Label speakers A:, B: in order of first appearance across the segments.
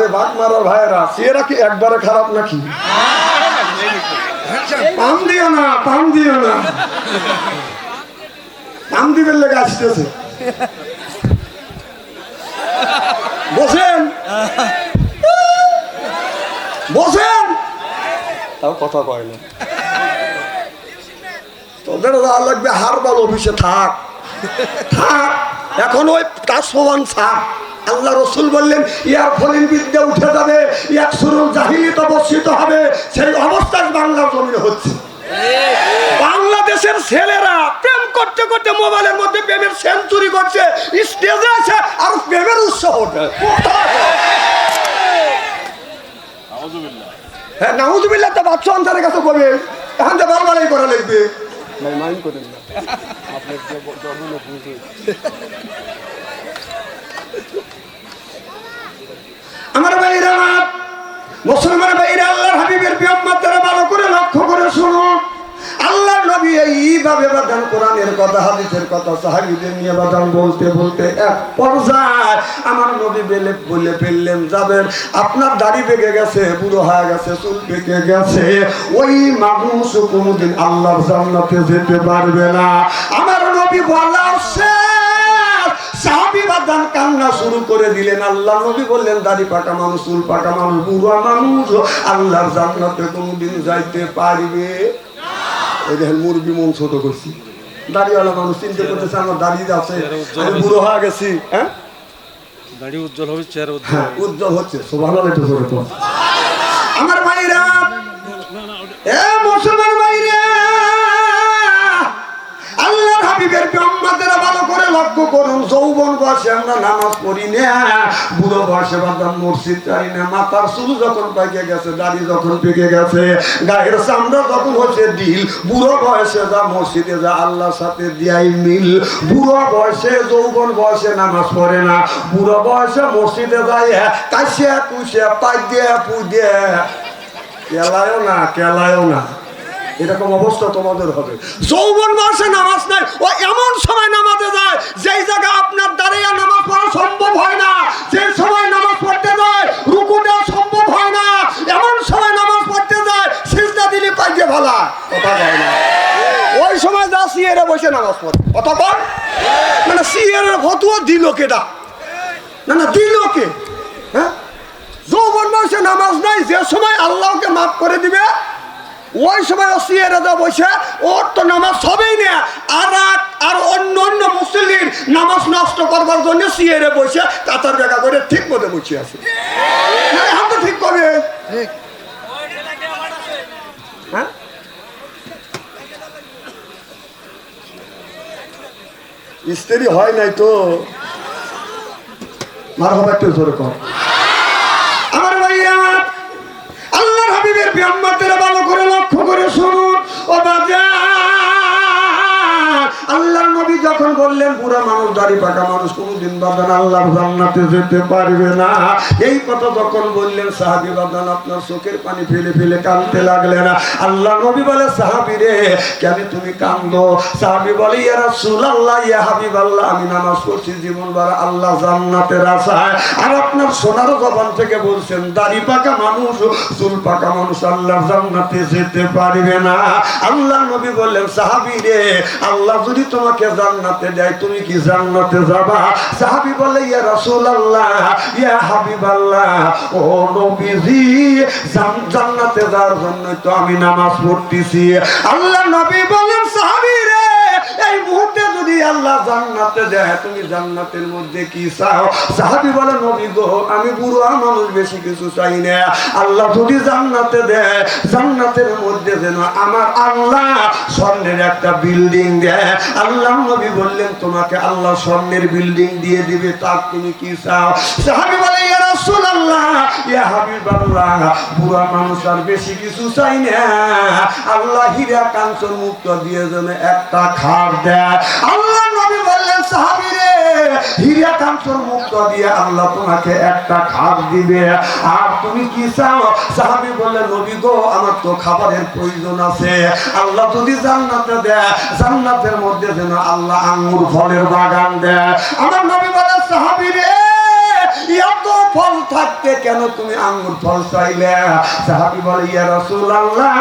A: আরে বাঘ মারার ভাইয়েরা সিয়েরা কি একবারে খারাপ নাকি? পাম দিও না, পাম দিও না। পাম লেগে আসতেছে। বসেন। বসেন। তাও কথা কয় না। তোদের যা লাগবে হারবাল অফিসে থাক। থাক। এখন ওই তার সমান থাক। আল্লাহ রসুল বললেন, ইয়ার ফলিন বিদ্যা উঠে যাবে, ইয়ার সুরুল জাহিলিত বর্ষিত হবে, সেই অবস্থায় বাংলার জমিনে হচ্ছে। বাংলাদেশের ছেলেরা প্রেম করতে করতে মোবাইলের মধ্যে প্রেমের সেঞ্চুরি করছে, স্টেজে আছে, আর প্রেমের উৎসাহ ওঠে। হ্যাঁ নাউজুবিল্লাহ তো বাচ্চা অন্তরের কাছে করবে এখন তো বারবারই করা লাগবে করেন না। আমার ভাইরা, মুসলমান ভাইরা, আল্লাহর হাবিবের বিয়াম্মাতারা ভালো করে লক্ষ্য করে শুনুন আল্লাহর নবী এইভাবে বাদান কোরআনের কথা, হাদিসের কথা, সাহাবীদের নিয়ে বাদান বলতে বলতে এক পর্যায়ে আমার নবী বেলে বলে ফেললেন, যাবেন, আপনার দাড়ি পেকে গেছে, বুড়ো হয়ে গেছে, চুল পেকে গেছে। ওই মানুষ কোনোদিন আল্লাহর জান্নাতে যেতে পারবে না। আমার নবী বলা সাহাবি বাদান কান্না শুরু করে দিলেন। আল্লাহ নবী বললেন দাড়ি পাকা মানুষ চুল পাকা মানুষ বুড়া মানুষ আল্লাহর জান্নাতে কোনোদিন যাইতে পারবে। ওই দেখেন মুরগি মন ছোট করছি। দাড়িওয়ালা মানুষ চিন্তা করতেছে আমার দাঁড়িয়ে আছে আমি বুড়ো হয়ে গেছি। হ্যাঁ?
B: দাড়ি উজ্জ্বল হবে চেহারা উজ্জ্বল।
A: হ্যাঁ হচ্ছে সোভান আমার ভাইরা লক্ষ্য করুন, যৌবন বয়সে আমরা নামাজ পড়ি না, বুড়ো বয়সে বাদাম মসজিদ চাই না, মাথার চুল যখন পাইকে গেছে, দাড়ি যখন পেকে গেছে, গায়ের চামড়া যখন হচ্ছে দিল বুড়ো বয়সে যা মসজিদে যা আল্লাহর সাথে দিয়াই মিল, বুড়ো বয়সে, যৌবন বয়সে নামাজ পড়ে না, বুড়ো বয়সে মসজিদে যায় কাশিয়া, কুশিয়া পাই দিয়ে পু দিয়ে, কেলায়ও না কেলায়ও না। এরকম অবস্থা তোমাদের হবে। যৌবন বয়সে নামাজ নাই, ও এমন সময় নামাজে যায়, যেই জায়গা আপনার দাঁড়িয়ে নামাজ পড়া সম্ভব হয় না যে সময় নামাজ পড়তে যায়, রুকু দেওয়া সম্ভব হয় না, এমন সময় নামাজ পড়তে যায়, সিজদা দিলে পাইয়ে ভালা। কথা কয় না। ওই সময় যা সিয়ারে বসে নামাজ পড়ে। কথা কর মানে সিয়ারের ফতুয়া দিল কেটা না না, দিল কে? হ্যাঁ? যৌবন বয়সে নামাজ নাই, যে সময় আল্লাহকে মাফ করে দিবে ওই সময় সিয়ারে যা বসে ওর তো নামাজ হবেই না। আর আর অন্য অন্য মুসলিম নামাজ নষ্ট করবার জন্য সিয়ারে বসে কাতার জায়গা করে ঠিক মতো বসে না, এখন তো ঠিক করবে হ্যাঁ? স্ত্রী হয় নাই তো? মার হবে একটু জোরে কর। আমার ভাইয়া আল্লাহর হাবিবের বিয়াম্মাতেরা ভালো করে লক্ষ্য করে শুনুন। ও বাজা বললেন পুরা মানুষ দাড়ি পাকা মানুষ কোনোদিন বাদান আল্লাহর জান্নাতে যেতে পারবে না। এই কথা যখন বললেন, সাহাবি বাদান, আপনার চোখের পানি ফেলে ফেলে কাঁদতে লাগলেন আল্লাহ নবী বলে, সাহাবি রে, কেন তুমি কান্দো? সাহাবি বলে, ইয়া রাসূলুল্লাহ, ইয়া হাবিবাল্লাহ, আমি নামাজ পড়ছি জীবন বার আল্লাহ জান্নাতের আশায়। আর আপনার সোনার জবান থেকে বলছেন, দাড়ি পাকা মানুষ, চুল পাকা মানুষ, আল্লাহ জান্নাতে যেতে পারবে না। আল্লাহ নবী বললেন, সাহাবি রে, আল্লাহ যদি তোমাকে জান্নাতে দেয় তুমি কি জান্নাতে যাবা? সাহাবি বলে ইয়া রাসূলুল্লাহ, ইয়া হাবিবাল্লাহ, ও নবীজি, জান- জান্নাতে যাওয়ার জন্য তো আমি নামাজ পড়তেছি। আল্লাহ নবী বলেন, সাহাবি রে, এই মুহূর্তে যদি আল্লাহ জান্নাতে দেয় তুমি জান্নাতের মধ্যে কি চাও? সাহাবি বলে, নবী গো, আমি বুড়ো মানুষ, বেশি কিছু চাই না। আল্লাহ যদি জান্নাতে দেয় জান্নাতের মধ্যে যেন আমার আল্লাহ স্বর্ণের একটা বিল্ডিং দেয় আল্লাহ নবী বললেন, তোমাকে আল্লাহ স্বর্ণের বিল্ডিং দিয়ে দিবে তার তুমি কি চাও? সাহাবি বলে আল্লাহ তোমাকে একটা খাট দিবে। আর তুমি কি চাও? সাহাবি বললেন, নবী গো, আমার তো খাবারের প্রয়োজন আছে। আল্লাহ যদি জান্নাতে দেয়, জান্নাতের মধ্যে যেন আল্লাহ আঙ্গুর ফলের বাগান দেয়। আমার নবী বলেন সাহাবি রে এত ফল থাকতে কেন তুমি আঙ্গুর ফল চাইলে সাহাবি বলে, ইয়া রাসূলুল্লাহ,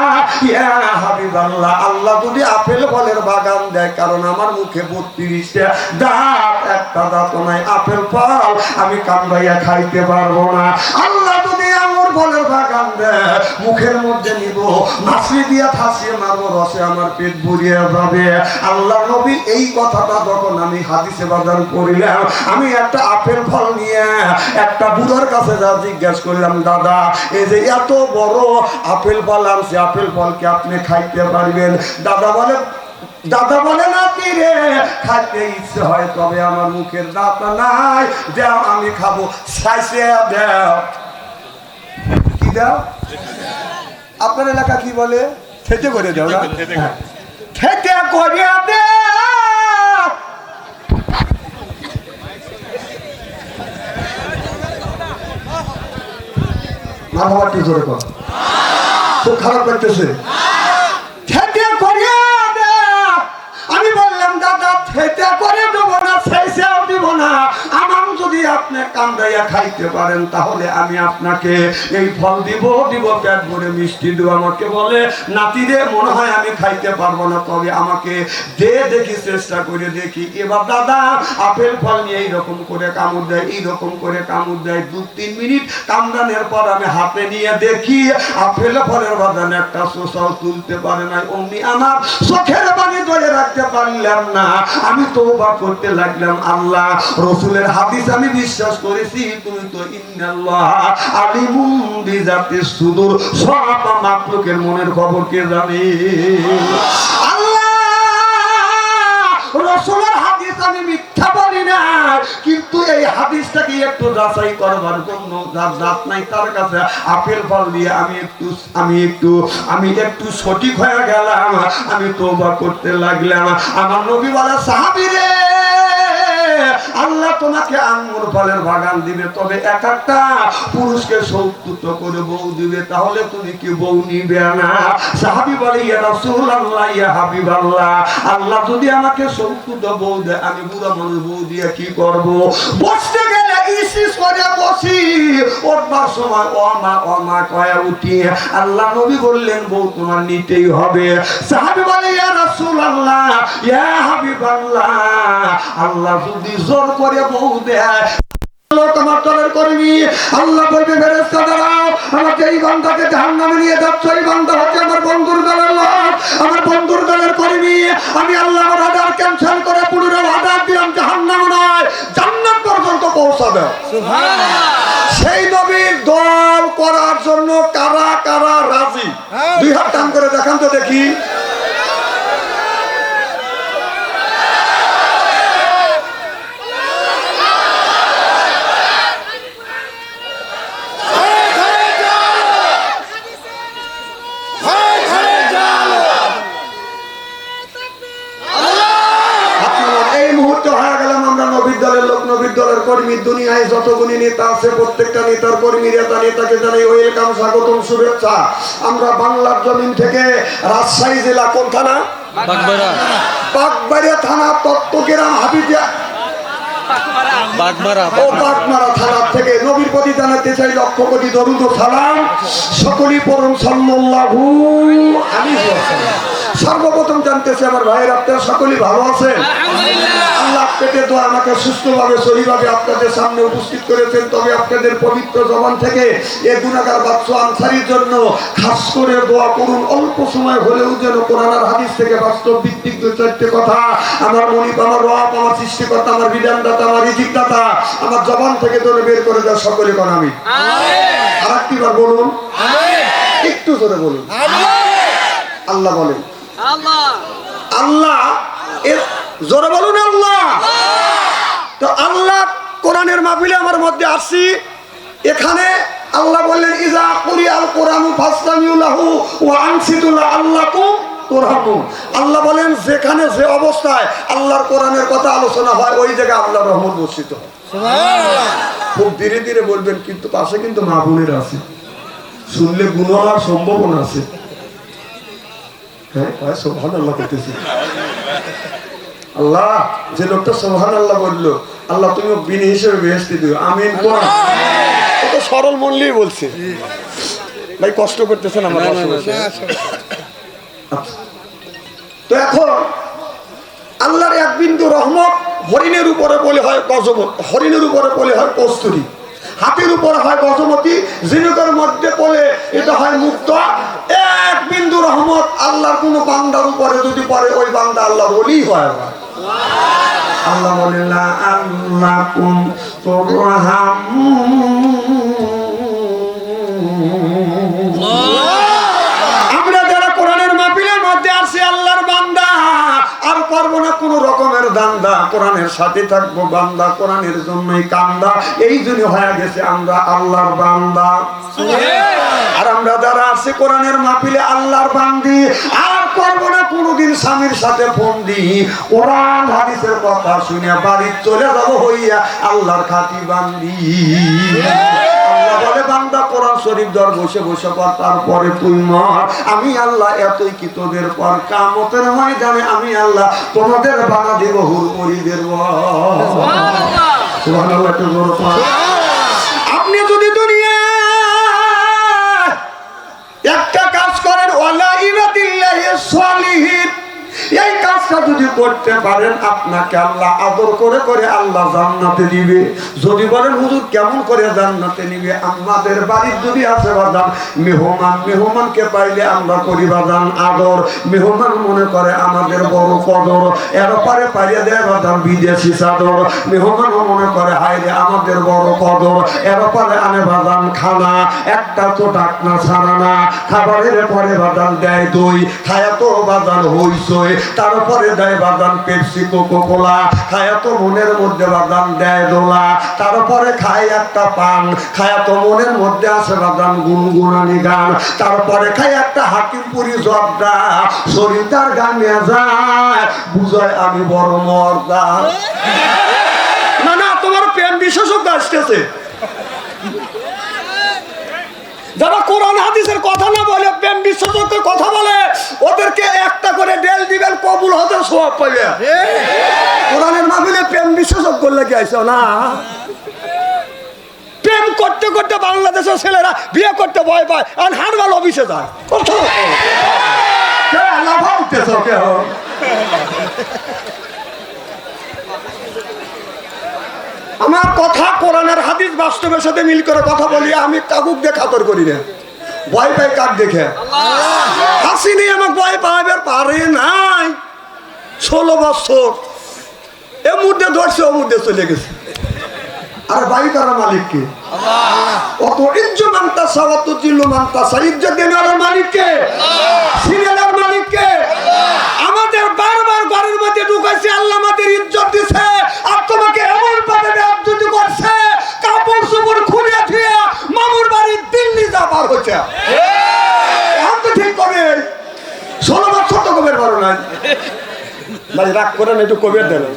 A: ইয়া হাবিবাল্লাহ, আল্লাহ যদি আপেল ফলের বাগান দেয়, কারণ আমার মুখে বত্রিশটা দাঁত, একটা দাঁত নাই, আপেল ফল আমি কামড়াইয়া খাইতে পারব না। আল্লাহ যদি আঙ্গুর ফলের বাগান দেয় মুখের মধ্যে নিব। মাছি দিয়া ফাঁসিয়ে মারবো, রসে আমার পেট ভরিয়ে যাবে। আল্লাহ নবী এই কথাটা যখন আমি হাদিসে বাজান করিলাম, আমি একটা আপেল ফল নিয়ে একটা বুড়োর কাছে যা জিজ্ঞেস করলাম, দাদা, এই যে এত বড় আপেল ফল আনছে, আপেল ফলকে আপনি খাইতে পারবেন? দাদা বলে দাদা বলে না রে? খাইতে ইচ্ছে হয়, তবে আমার মুখের দাঁত নাই। দেও, আমি খাব। সাইসে দেও। কি দাও। আপনার এলাকা কি বলে? খেতে করে দাও না। খেতে করে দাও মাথা কি জোরে কর? খুব খারাপ লাগতেছে। আপনি কান্দাইয়া খাইতে পারেন, তাহলে আমি আপনাকে এই ফল দিব দিব পেট ভরে মিষ্টি দিব। আমাকে বলে, নাতি রে, মনে হয় আমি খাইতে পারব না, তবে আমাকে দে দেখি, চেষ্টা করে দেখি। এবার দাদা, আপেল ফল নিয়ে এইরকম করে কামড় দেয়, এইরকম করে কামড় দেয়। দু তিন মিনিট কামড়ানোর পর আমি হাতে নিয়ে দেখি, আপেল ফলের বাদানে একটা শোষাও তুলতে পারে না অমনি আমার চোখের পানি ধরে রাখতে পারলাম না। আমি তওবা করতে লাগলাম, আল্লাহ রসুলের হাদিস আমি বিশ্বাস করেছি তুমি তো ইন্নাল্লাহ সুদূর। সব মনের খবর কে জানে? হাদিস আমি মিথ্যা বলি না, কিন্তু এই হাদিসটাকে একটু যাচাই করবার জন্য যার নাই তার কাছে আপেল ফল দিয়ে আমি একটু আমি একটু আমি একটু সঠিক হয়ে গেলাম, আমি তোবা করতে লাগলাম। আমার নবী বলে, সাহাবি রে আল্লাহ তোমাকে আঙ্গুর ফলের বাগান দিবে, তবে এক একটা পুরুষকে সৌতুত করে বউ দিবে, তাহলে তুমি কি বউ নিবে না? সাহাবি বলে, ইয়া রাসূলুল্লাহ, ইয়া হাবিবাল্লাহ, আল্লাহ যদি আমাকে সৌতুত বউ দেয়, আমি বুড়া মানুষ, বউ দিয়ে কি করব? বসতে গেলে ইসিস করে বসি ওঠবার সময় ও মা ও মা কয়া উঠি। আল্লাহ নবী বললেন, বউ তোমার নিতেই হবে। সাহাবি বলে, ইয়া রাসূলুল্লাহ ইয়া হাবিবাল্লাহ আল্লাহ যদি জোর করে বউ দেয় লোক আমার দলের কর্মী আল্লাহ বলবে ফেরেশতা দাঁড়াও আমাকে এই বান্দাকে জাহান্নামে নিয়ে যাচ্ছ। এই বান্দা হচ্ছে আমার বন্ধুর দলের লোক আমার বন্ধুর দলের কর্মী। আমি আল্লাহ আমার অর্ডার ক্যান্সেল করে পুনরায় অর্ডার দিলাম জাহান্নাম নয় জান্নাত পর্যন্ত পৌঁছাবে। সেই নবীর দল করার জন্য কারা কারা রাজি? দুই হাত টান করে দেখান তো দেখি। কর্মী দুনিয়ায় যতগুলি নেতা আছে প্রত্যেকটা নেতার কর্মী নেতা নেতাকে জানাই ওয়েলকাম স্বাগতম শুভেচ্ছা। আমরা বাংলার জমিন থেকে রাজশাহী জেলা কোন থানা? বাগবাড়িয়া। থানা তত্ত্বগ্রাম হাবিবিয়া
B: বাগমারা।
A: ও বাগমারা থানা থেকে নবীর প্রতি জানাতে চাই লক্ষ কোটি দরুদ সালাম। সকলই পরম সাল্লাল্লাহু আলাইহি ওয়াসাল্লাম। সর্বপ্রথম জানতেছি আমার ভাইয়ের আপনারা সকলেই ভালো আছেন? আল্লাহ আপনাদের তো আমাকে সুস্থভাবে সহিভাবে আপনাদের সামনে উপস্থিত করেছেন। তবে আপনাদের পবিত্র জবান থেকে এ গুণাগার বাচ্চা আনসারির জন্য খাস করে দোয়া করুন। অল্প সময় হলেও যেন কোরআন আর হাদিস থেকে বাস্তব ভিত্তিক দু চারটে কথা আমার মনিপ আমার রব আমার সৃষ্টিকর্তা আমার বিধানদাতা আমার রিজিকদাতা আমার জবান থেকে যেন বের করে দেওয়া সকলে কোন আমি। আর একটিবার বলুন। একটু জোরে বলুন। আল্লাহ বলেন। আল্লাহ। এর জোরে বলুন আল্লাহ। তো আল্লাহ কোরআনের মাহফিলে আমার মধ্যে আসছি। এখানে আল্লাহ বললেন ইজা কুরি আল কোরআন ফাসতামিউলাহু ওয়া আনসিতুল্লাহ আল্লাকুম আল্লাহ বলেন যেখানে যে অবস্থায় আল্লাহর কোরআনের কথা আলোচনা হয় ওই জায়গায় আল্লাহর রহমত বর্ষিত খুব ধীরে ধীরে বলবেন কিন্তু পাশে কিন্তু মা বোনের আছে শুনলে গুণ হওয়ার সম্ভাবনা আছে হ্যাঁ সোহান আল্লাহ করতেছি আল্লাহ যে লোকটা সোহান আল্লাহ বলল আল্লাহ তুমি বিনি হিসেবে বেহেস্তি দিও আমিন কোরআন সরল মনলেই বলছে ভাই কষ্ট করতেছেন আমার তো এখন আল্লাহর এক বিন্দু রহমত হরিণের উপরে বলে হয় গজমত হরিণের উপরে বলে হয় কস্তুরী। হাতির উপরে হয় গজমতি জিনুকের মধ্যে বলে এটা হয় মুক্ত। এক বিন্দু রহমত আল্লাহর কোন বান্দার উপরে যদি পড়ে, ওই বান্দা আল্লাহ ওলি হয় আল্লাহ বলেন রকমের দান্দা কোরআনের সাথে থাকব বান্দা কোরআনের জন্যই কান্দা। এই জন্য হয়ে গেছে আমরা আল্লাহর বান্দা। আর আমরা যারা আছে কোরআনের মাপিলে আল্লাহর বান্দি আর করব না কোনোদিন স্বামীর সাথে ফোন দি কোরআন হাদিসের কথা শুনে বাড়ি চলে যাব হইয়া আল্লাহর খাতি বান্দি। আল্লাহ বলে বান্দা কোরআন শরীফ দর বসে বসে পর তারপরে তুই মর। আমি আল্লাহ এতই কি তোদের পর? কামতের ময়দানে আমি আল্লাহ তোমাদের বানা দেব হুরমরিদের সুবহানাল্লাহ। ইরাদিল্লাহি সলিহিন এই কাজটা যদি করতে পারেন, আপনাকে আল্লাহ আদর করে করে আল্লাহ জান্নাতে দিবে। যদি বলেন, হুজুর, কেমন করে জান্নাতে নিবে? আমাদের বাড়ির যদি আছে বাদান মেহমান, মেহমানকে পাইলে আমরা করি বাদান আদর। মেহমান মনে করে আমাদের বড় কদর, এর পরে দেয় বাদান বিদেশি চাদর। মেহমান মনে করে হাইরে আমাদের বড় কদর। এর পরে আনে বাদান খানা, একটা তো ডাকনা ছাড়া না খাবারের পরে বাদান দেয় দই, খায়া তো বাদান হইসই তারপরে দেয় বাদান পেপসি কোকো কোলা খায়া তো মনের মধ্যে বাদান দেয় দোলা। তারপরে খায় একটা পান। খায়া তো মনের মধ্যে আছে বাদান গুনগুনানি গান। তারপরে খায় একটা হাকিমপুরি জর্দা। শরীর তার গানে যায়, বুঝায় আমি বড় মর্দা। না না, তোমার প্রেম বিশেষজ্ঞ আসতেছে যারা কোরআন হাদিসের কথা না বলে, প্রেম বিশেষজ্ঞের কথা বলে, ওদেরকে একটা করে ডেল দিবেন, কবুল হতে সব পাবে কোরআনের মাহফিলে প্রেম বিশেষজ্ঞ লেগে আইস না? প্রেম করতে করতে বাংলাদেশের ছেলেরা বিয়ে করতে ভয় পায়, আর হারবাল অফিসে যায়। কথা। লাফা আমার কথা কোরআনের হাদিস বাস্তবের সাথে মিল করে কথা বলি, আমি কাকুক দিয়ে খাতর করি না। ভয় পায় কাক দেখে? হাসি নিয়ে আমাকে ভয় পাবে পারে নাই। ষোলো বছর। এ মুদ্দে ধরছে ও মুদ্দে চলে গেছে। আর বাই তারা মালিক কে? অত ইজ্জ মানতাসা অত জিল্লু মানতাসা ইজ্জত দেনার মালিককে সিরিয়ালের মালিককে আমাদের বারবার ঘরের মধ্যে ঢুকাইছে আল্লাহ আমাদের ইজ্জত দিছে আর তোমাকে এমন ভাবে বেয়াদবি করছে কাপড় চোপড় খুলে দিয়ে মামুর বাড়ি দিল্লি যাবার হচ্ছে এখন তো ঠিক কবে ষোলো বছর তো কবের পারো নাই ভাই রাগ তো না একটু কবের দেবেন